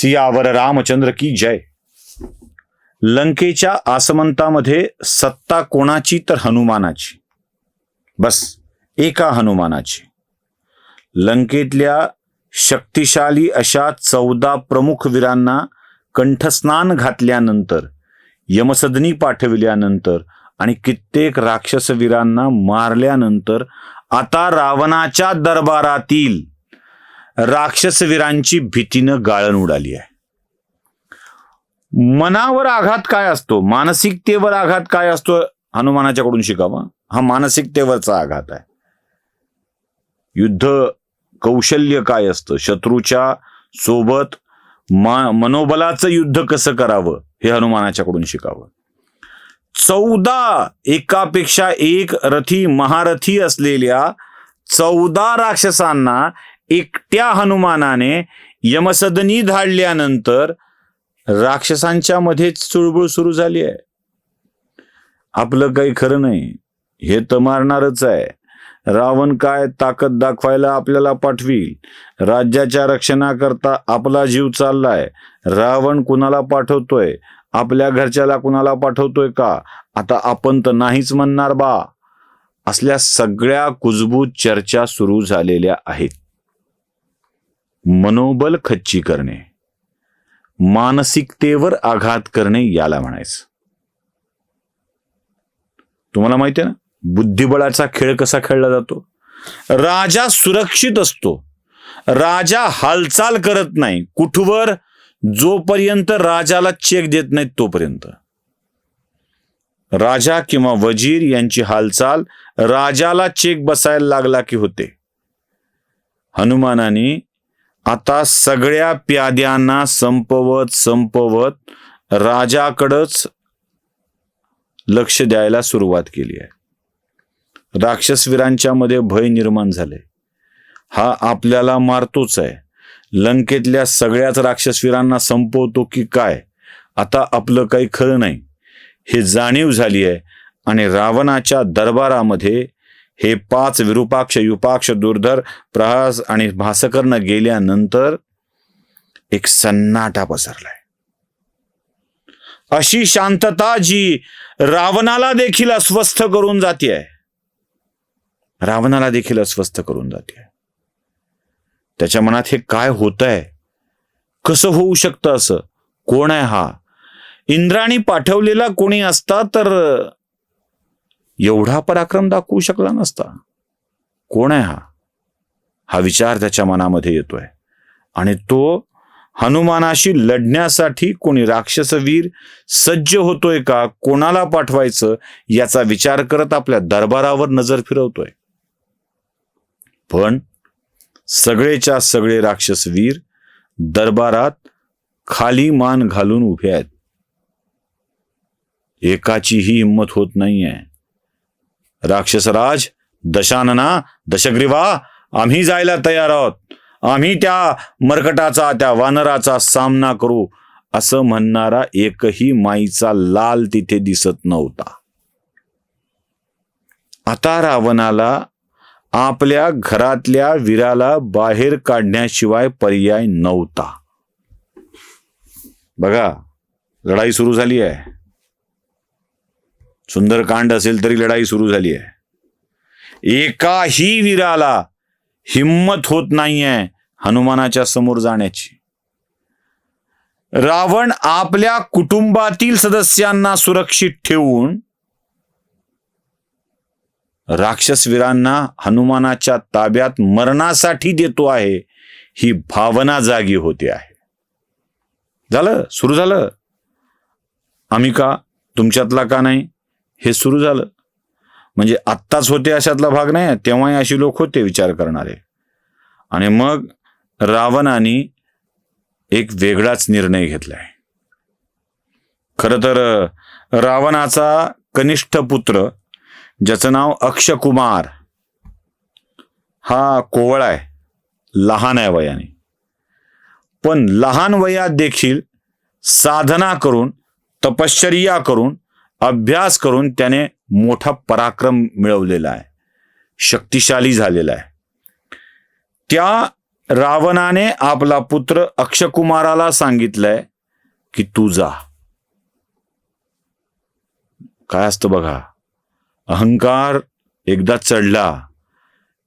सियावर रामचंद्र की जय. लंकेच्या आसमंतामध्ये सत्ता कोणाची तर हनुमानाची. बस एका हनुमानाची. लंकेतल्या शक्तिशाली अशा चौदा प्रमुख वीरांना कंठस्नान घातल्यानंतर यमसदनी पाठविल्यानंतर आणि कित्येक राक्षसवीरांना मारल्यानंतर आता रावणाच्या दरबारातील राक्षसवीरांची भीतीनं गाळण उडाली आहे. मनावर आघात काय असतो? मानसिकतेवर आघात काय असतो? हनुमानाच्याकडून शिकावा. हा मानसिकतेवरचा आघात आहे. युद्ध कौशल्य काय असतं? शत्रूच्या सोबत मा मनोबलाचं युद्ध कसं करावं? हे हनुमानाच्याकडून शिकावं. चौदा एकापेक्षा एक रथी महारथी असलेल्या चौदा राक्षसांना एकट्या हनुमानाने यमसदनी धाडल्यानंतर राक्षसांच्या मध्येच चुळबुळ सुरू झाली आहे. आपलं काही खरं नाही. हे तर मारणारच आहे. रावण काय ताकद दाखवायला आपल्याला पाठवील? राज्याच्या रक्षणाकरता आपला जीव चाललाय. रावण कुणाला पाठवतोय? आपल्या घरच्याला कुणाला पाठवतोय का? आता आपण तर नाहीच म्हणणार बा. असल्या सगळ्या कुजबूज चर्चा सुरू झालेल्या आहेत. मनोबल खच्ची करणे. मानसिकतेवर आघात करणे याला म्हणायचं. तुम्हाला माहिती आहे ना? बुद्धिबळाचा खेळ कसा खेळला जातो? राजा सुरक्षित असतो. राजा हालचाल करत नाही. कुठवर? जोपर्यंत राजाला चेक देत नाहीत तोपर्यंत. राजा किंवा वजीर यांची हालचाल राजाला चेक बसायला लागला की होते. हनुमानाने आता सगळ्या प्याद्यांना संपवत संपवत राजाकडच लक्ष द्यायला सुरुवात केली आहे. राक्षसवीरांच्या मध्ये भय निर्माण झाले. हा आपल्याला मारतोच आहे. लंकेतल्या सगळ्याच राक्षसवीरांना संपवतो की काय? आता आपलं काही खरं नाही. हे जाणीव झाली आहे आणि रावणाच्या दरबारामध्ये हे पाच विरूपाक्ष युपाक्ष दुर्धर प्रहास आणि भासकरनं गेल्यानंतर एक सन्नाटा पसरलाय. अशी शांतता जी रावणाला देखील अस्वस्थ करून जाते रावणाला देखील अस्वस्थ करून जाते त्याच्या मनात हे काय होत आहे कसं होऊ शकतं असं? कोण आहे हा? इंद्राणी पाठवलेला कोणी असता तर एवढा पराक्रम दाखवू शकला नसता. कोण आहे हा? हा विचार त्याच्या मनामध्ये येतोय. आणि तो हनुमानाशी लढण्यासाठी कोणी राक्षसवीर सज्ज होतोय का कोणाला पाठवायचं याचा विचार करत आपल्या दरबारावर नजर फिरवतोय. पण सगळेच्या सगळे राक्षसवीर दरबारात खाली मान घालून उभे आहेत. एकाचीही हिंमत होत नाहीये. राक्षसराज दशानना दशग्रीवा आम्ही जायला तयार आहोत. आम्ही त्या मरकटाचा त्या वानराचा सामना करू असं म्हणणारा एकही माईचा लाल तिथे दिसत नव्हता. आता रावणाला आपल्या घरातल्या वीराला बाहेर काढण्याशिवाय पर्याय नव्हता. बघा लढाई सुरू झाली आहे. सुंदरकांड असेल तरी लढाई सुरू झाली आहे. एकाही वीराला हिम्मत होत नाहीये हनुमानाच्या समोर जाण्याची. रावण आपल्या कुटुंबातील सदस्यांना सुरक्षित ठेवून राक्षसवीरांना हनुमानाच्या ताब्यात मरणासाठी देतो आहे ही भावना जागी होते आहे. झालं? सुरू झालं? आम्ही का तुमच्यातला का नाही? हे सुरू झालं. म्हणजे आत्ताच होते अशातला भाग नाही तेव्हाही अशी लोक होते विचार करणारे. आणि मग रावणाने एक वेगळाच निर्णय घेतलाय. खर तर रावणाचा कनिष्ठ पुत्र ज्याचं नाव अक्षकुमार हा कोवळा आहे लहान आहे वयाने. पण लहान वयात देखील साधना करून तपश्चर्या करून अभ्यास करून त्याने मोठा पराक्रम मिळवलेला आहे. शक्तिशाली झालेला आहे. त्या रावणाने आपला पुत्र अक्षकुमाराला सांगितलंय की तू जा. काय असतं बघा? अहंकार एकदा चढला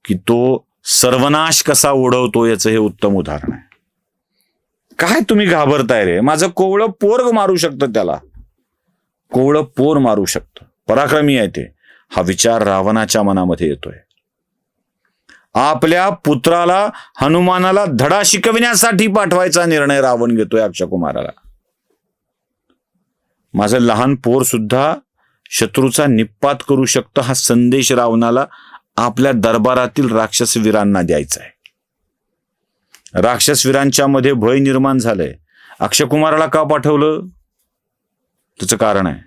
की तो सर्वनाश कसा ओढवतो याचं हे उत्तम उदाहरण आहे. काय तुम्ही घाबरताय रे? माझं कोवळं पोरग मारू शकतं त्याला. कोवळं पोर मारू शकतं. पराक्रमी आहे ते. हा विचार रावणाच्या मनामध्ये येतोय. आपल्या पुत्राला हनुमानाला धडा शिकविण्यासाठी पाठवायचा निर्णय रावण घेतोय अक्षकुमाराला माझं लहान पोर सुद्धा शत्रूचा निपात करू शकतं हा संदेश रावणाला आपल्या दरबारातील राक्षस वीरांना द्यायचा आहे. राक्षस वीरांच्या मध्ये भय निर्माण झालंय. अक्षकुमाराला का पाठवलं? त्याचं कारण आहे.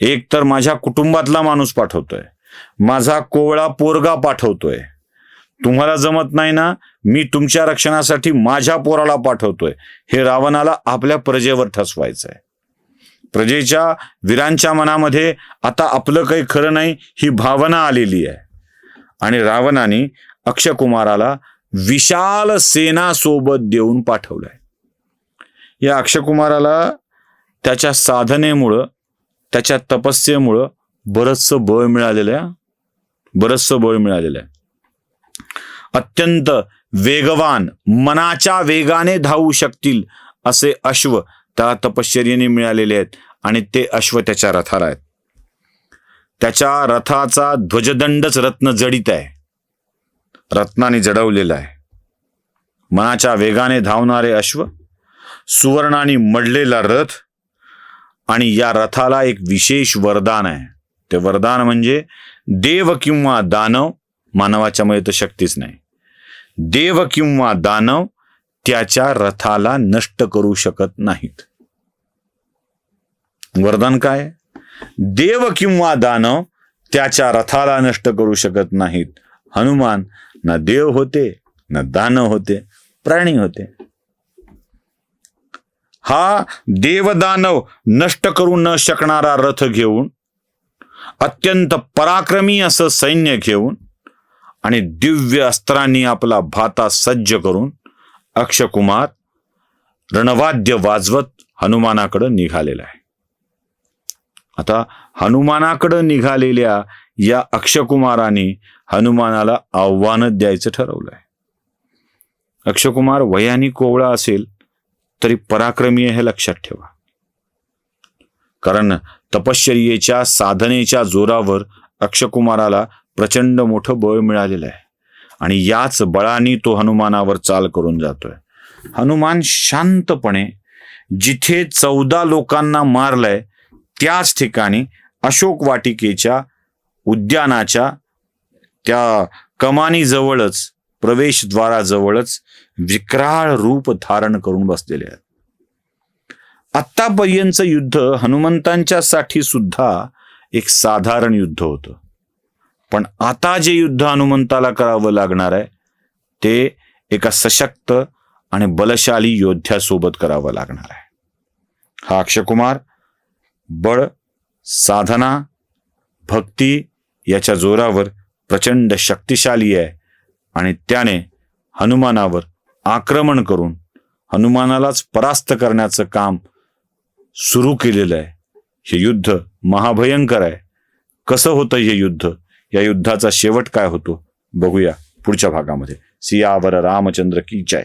एक तर माझ्या कुटुंबातला माणूस पाठवतोय. माझा कोवळा पोरगा पाठवतोय. तुम्हाला जमत नाही ना मी तुमच्या रक्षणासाठी माझ्या पोराला पाठवतोय. हे रावणाला आपल्या प्रजेवर ठसवायचं आहे प्रजेच्या वीरांच्या मनामध्ये आता आपलं काही खरं नाही ही भावना आलेली आहे. आणि रावणाने अक्षकुमाराला विशाल सेना सोबत देऊन पाठवलंय. या अक्षकुमाराला त्याच्या साधनेमुळं त्याच्या तपस्येमुळं बरचसं बळ मिळालेलं आहे. बरचसं बळ मिळालेलं आहे. अत्यंत वेगवान मनाच्या वेगाने धावू शकतील असे अश्व त्याला तपश्चर्येने मिळालेले आहेत आणि ते अश्व त्याच्या रथाला आहेत. त्याच्या रथाचा ध्वजदंडच रत्न जडित आहे. रत्नाने जडवलेला आहे. मनाच्या वेगाने धावणारे अश्व सुवर्णाने मडलेला रथ आणि या रथाला एक विशेष वरदान आहे. ते वरदान म्हणजे देव किंवा दानव मानवाच्या मध्ये तर शक्तीच नाही. देव किंवा दानव त्याच्या रथाला नष्ट करू शकत नाहीत. वरदान काय? देव किंवा दानव त्याच्या रथाला नष्ट करू शकत नाहीत. हनुमान ना देव होते ना दानव होते प्राणी होते. हा देवदानव नष्ट करू न शकणारा रथ घेऊन अत्यंत पराक्रमी असं सैन्य घेऊन आणि दिव्य अस्त्रांनी आपला भाता सज्ज करून अक्षकुमार रणवाद्य वाजवत हनुमानाकडं निघालेला आहे. आता हनुमानाकडं निघालेल्या या अक्षकुमाराने हनुमानाला आव्हान द्यायचं ठरवलंय. अक्षकुमार वयाने कोवळा असेल तरी पराक्रमी हे लक्षात ठेवा. कारण तपश्चर्येच्या साधनेच्या जोरावर अक्षकुमाराला प्रचंड मोठं बळ मिळालेलं आहे. आणि याच बळाने तो हनुमानावर चाल करून जातोय. हनुमान शांतपणे जिथे चौदा लोकांना मारलंय त्याच ठिकाणी अशोक वाटिकेच्या उद्यानाच्या त्या कमानीजवळच प्रवेशद्वाराजवळच विक्राळ रूप धारण करून बसलेले आहेत. आत्तापर्यंतचं युद्ध हनुमंतांच्या साठी सुद्धा एक साधारण युद्ध होतं. पण आता जे युद्ध हनुमंताला करावं लागणार आहे ते एका सशक्त आणि बलशाली योद्ध्यासोबत करावं लागणार आहे. हा अक्षकुमार बळ साधना भक्ती याच्या जोरावर प्रचंड शक्तिशाली आहे. आणि त्याने हनुमानावर आक्रमण करून हनुमानालाच परास्त करण्याचं काम सुरू केलेलं आहे. हे युद्ध महाभयंकर आहे. कसं होतं हे युद्ध? या युद्धाचा शेवट काय होतो? बघूया पुढच्या भागामध्ये. सियावर रामचंद्र की जय.